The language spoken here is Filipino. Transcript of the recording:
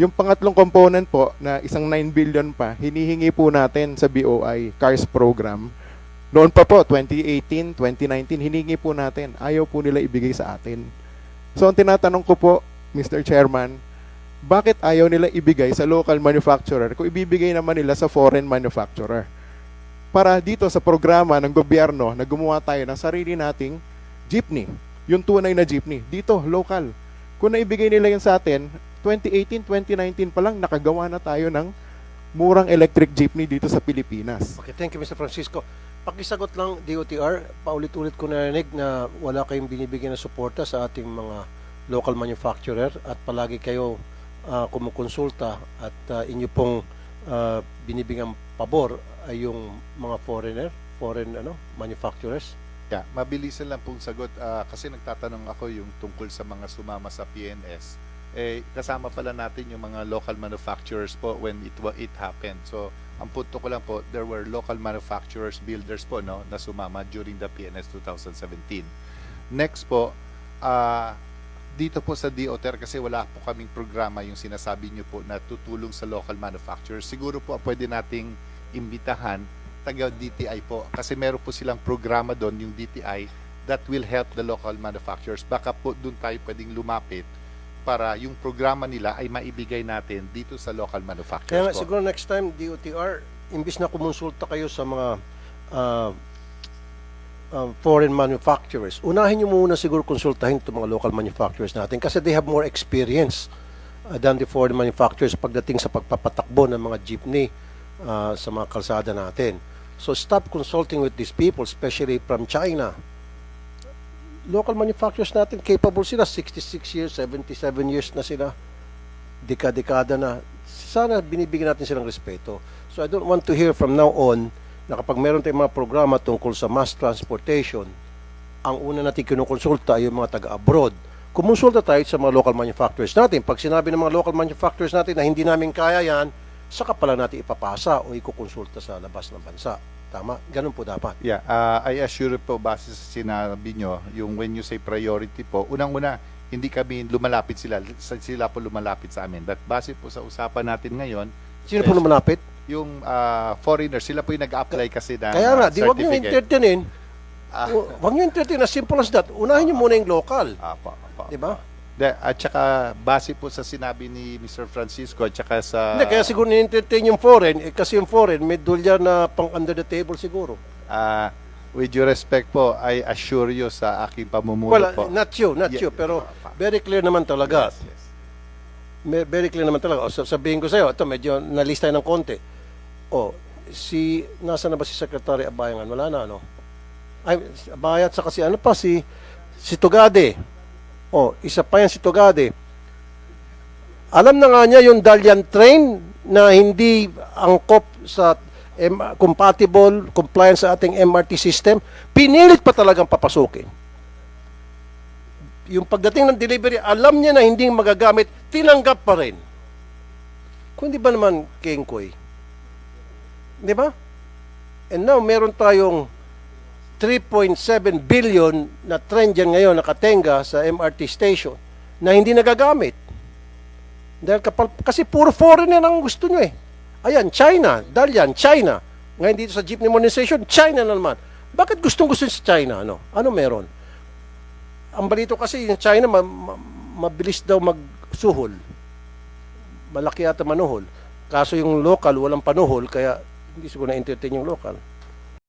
Yung pangatlong component po na isang 9 billion pa, hinihingi po natin sa BOI CARS program. Noon pa po, 2018, 2019, hinihingi po natin. Ayaw po nila ibigay sa atin. So ang tinatanong ko po, Mr. Chairman, bakit ayaw nila ibigay sa local manufacturer kung ibibigay naman nila sa foreign manufacturer? Para dito sa programa ng gobyerno na gumawa tayo ng sarili nating jeepney, yung tunay na jeepney, dito, local. Kung naibigay nila yun sa atin, 2018, 2019 pa lang, nakagawa na tayo ng murang electric jeepney dito sa Pilipinas. Okay, thank you Mr. Francisco. Pakisagot lang DOTR, paulit-ulit ko narinig na wala kayong binibigyan ng suporta sa ating mga local manufacturer at palagi kayo ah, kumukonsulta at ah, inyo pong ah, binibigang pabor ay yung mga foreigner, foreign ano, manufacturers. Yeah, mabilisan lang pong sagot Ah, kasi nagtatanong ako yung tungkol sa mga sumama sa PNS. Eh kasama pala natin yung mga local manufacturers po when it it happened. So ang punto ko lang po, there were local manufacturers, builders po no na sumama during the PNS 2017. Next po, ah dito po sa DOTR kasi wala po kaming programa yung sinasabi niyo po na tutulong sa local manufacturers. Siguro po pwede nating imbitahan taga DTI po kasi meron po silang programa doon yung DTI that will help the local manufacturers. Baka po doon tayo pwedeng lumapit para yung programa nila ay maibigay natin dito sa local Kaya manufacturers nga, po. siguro next time, DOTR, imbis na kumonsulta kayo sa mga ah, ah, foreign manufacturers, unahin nyo muna siguro konsultahin itong mga local manufacturers natin kasi they have more experience ah, than the foreign manufacturers pagdating sa pagpapatakbo ng mga jeepney ah, sa mga kalsada natin. So stop consulting with these people, especially from China. Local manufacturers natin, capable sila, 66 years, 77 years na sila dekada-dekada na, sana binibigyan natin silang respeto. So I don't want to hear from now on na kapag meron tayong mga programa tungkol sa mass transportation, ang una natin kinukonsulta ay yung mga taga-abroad. Kumonsulta tayo sa mga local manufacturers natin. Pag sinabi ng mga local manufacturers natin na hindi namin kaya yan, saka pala natin ipapasa o ikukonsulta sa labas ng bansa. Tama? Ganun po dapat. Yeah, uh, I assure po base sa sinabi nyo, yung when you say priority po, unang-una, hindi kami lumalapit sila, sila po lumalapit sa amin. But base po sa usapan natin ngayon, Sino po lumalapit? yung uh, foreigners, sila po yung nag-apply kasi ng Kaya nga, uh, di wag nyo entertainin. Ah. Wag nyo entertain. As simple as that. Unahin nyo muna yung local. Apo, apo. Di ba? De, at saka base po sa sinabi ni Mr. Francisco at saka sa Hindi, kaya siguro ni-entertain yung foreign, eh, kasi yung foreign, may dolyar na pang under the table siguro. ah, with due respect po, I assure you sa aking pamumuno Well, po. not you, not Yeah. you, pero very clear naman talaga. Yes, yes. May- Very clear naman talaga. O, sa- sabihin ko sa'yo, ito, medyo nalista ng konti. O, si, nasa na ba si Secretary Abayangan? Wala na, ano? Ay, si Abaya at saka si ano pa, si, si Tugade. O, isa pa yan si Tugade. Alam na nga niya yung Dalian train na hindi angkop sa M- compatible, compliant sa ating MRT system, pinilit pa talagang papasukin. Yung pagdating ng delivery, alam niya na hindi magagamit, tinanggap pa rin. Kung di ba naman, Kengkoy? Di ba? And now, meron tayong 3.7 billion na trend dyan ngayon nakatenga sa MRT station na hindi nagagamit. Dahil kapal, kasi puro foreigner ang gusto nyo eh. Ayan, China, Dalian, China. Ngayon dito sa jeepney modernization, China na naman. Bakit gustong gusto sa China? Ano? Ano meron? Ang balito kasi yung China ma- ma- mabilis daw magsuhol. Malaki yata manuhol. Kaso yung local walang panuhol kaya hindi siguro na-entertain yung local.